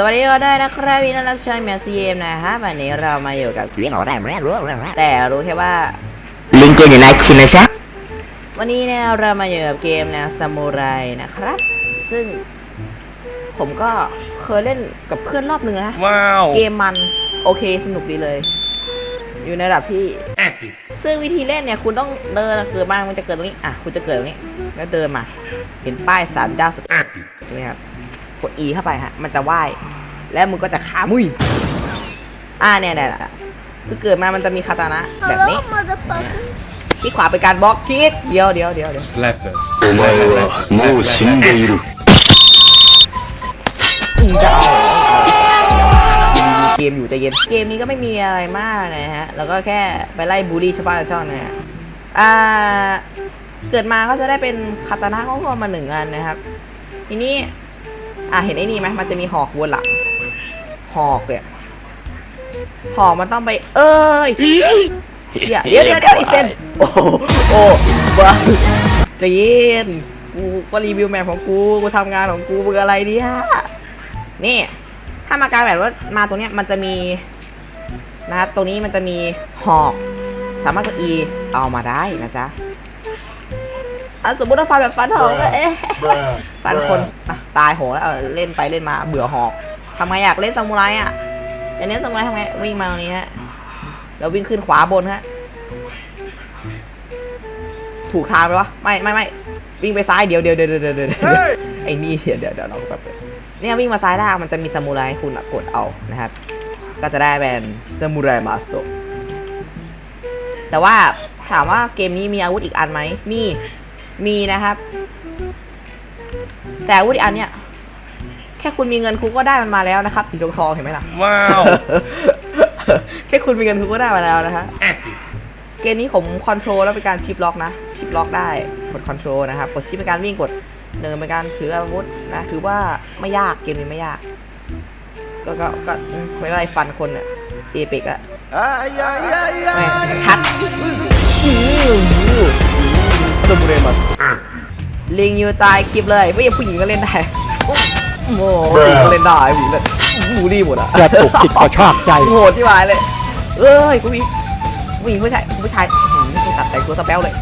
สวัสดีเราได้นะครับวินรับใช้แมวซีเอ็มนะฮะวันนี้เรามาอยู่กับเลี้ยงออกได้ไม่รู้ไม่รู้แต่รู้แค่ว่าลิงเกมอยู่ในคินนะจ๊ะวันนี้เนี่ยเรามาอยู่กับเกมแนวซามูไรนะครับ ซึ่ง ผมก็เคยเล่นกับเพื่อนรอบหนึ่งนะว้าวเกมมันโอเคสนุกดีเลย อยู่ในระดับที่ epic ซึ่งวิธีเล่นเนี่ยคุณต้องเดินเกิดมามันจะเกิดตรงนี้อะคุณจะเกิดตรงนี้แล้วเดินมา เห็นป้ายสามเจ้าสุด epic ใช่ไหมครับ กด E เข้าไปฮะ มันจะว่าย แล้วมึงก็จะขามุย อ่าเนี่ยเนี่ยคือเกิดมามันจะมีคาตานะ แบบนี้ ที่ขวาเป็นการบล็อกคิด เดียวเดียวเดียวเดี๋ยวสแลปว้ยโม่ชินเดียมึจะเอาเกมอยู่ใจเย็น เกมนี้ก็ไม่มีอะไรมากนะฮะ แล้วก็แค่ไปไล่บูลลี่ชาวบ้านชาวช่องนะฮะ อ่า เกิดมาก็จะได้เป็นคาตานะของเมาหนึ่งอันนะครับ ทีนี้ อ่าเห็นไอ้นี่ไหมมันจะมีหอกวนหลัง หอกเนี่ยหอกมันต้องไป เอ้ยเชี่ยเดี๋ยวเดี๋ยวเดี๋ยวไอเซนโอ้โหโอ้บ้าใจเย็นกูก็รีวิวแมปของกูกูทำงานของกูมึงอะไรเนี่ยนี่ถ้ามาการแบบว่ามาตรงเนี้ยมันจะมีนะครับตรงนี้มันจะมีหอกสามารถกด E เอามาได้นะจ๊ะอะสมมติว่าฟันแบบฟันหอกก็เอ๊ะฟันคนอะ ตายโหงแล้วเออเล่นไปเล่นมาเบื่อหอกทำไงอยากเล่นซามูไรอะอยากเล่นซามูไรทำไงวิ่งมาตรงนี้ฮะแล้ววิ่งขึ้นขวาบนฮะถูกทางไหมวะไม่ไม่ไม่วิ่งไปซ้ายเดี๋ยวเดี๋ยวเดี๋ยวเดี๋ยวเดี๋ยวเดี๋ยวไอ้นี่เดี๋ยวเดี๋ยวเดี๋ยวเราแบบเนี่ยวิ่งมาซ้ายได้มันจะมีซามูไรคุณอะกดเอานะครับ ก็จะได้เป็นซามูไรมาสโตแต่ว่าถามว่าเกมนี้มีอาวุธอีกอันไหมมีมีนะครับ แต่อาวุธอีกอันเนี่ย แค่คุณมีเงินคุณก็ได้มันมาแล้วนะครับ สีทองทองๆเห็นไหมล่ะ ว้าว แค่คุณมีเงินคุณก็ได้มาแล้วนะฮะ epic เกมนี้ผมคอนโทรลแล้วเป็นการชิปล็อกนะ ชิปล็อกได้กดคอนโทรลนะครับ กดชิปเป็นการวิ่งกดเดินเป็นการถืออาวุธนะ ถือว่าไม่ยากเกมนี้ไม่ยาก ก็ก็ก็อืมไม่เป็นไรฟันคนเนี่ยเอเปกอะแม่งทัดสมุเรมัส ลิงยูตายคลิปเลยไม่ใช่ผู้หญิงก็เล่นได้โอ้โหผู้หญิงก็เล่นได้ผู้หญิงเล่นบูลลี่หมดอะอย่าตกจิตกระชากใจโหดที่หายเลย เอ้ยกูมีผู้หญิงผู้ชายผู้ชายอื้อหือไม่ตัดแต่งตัวสเปลเลย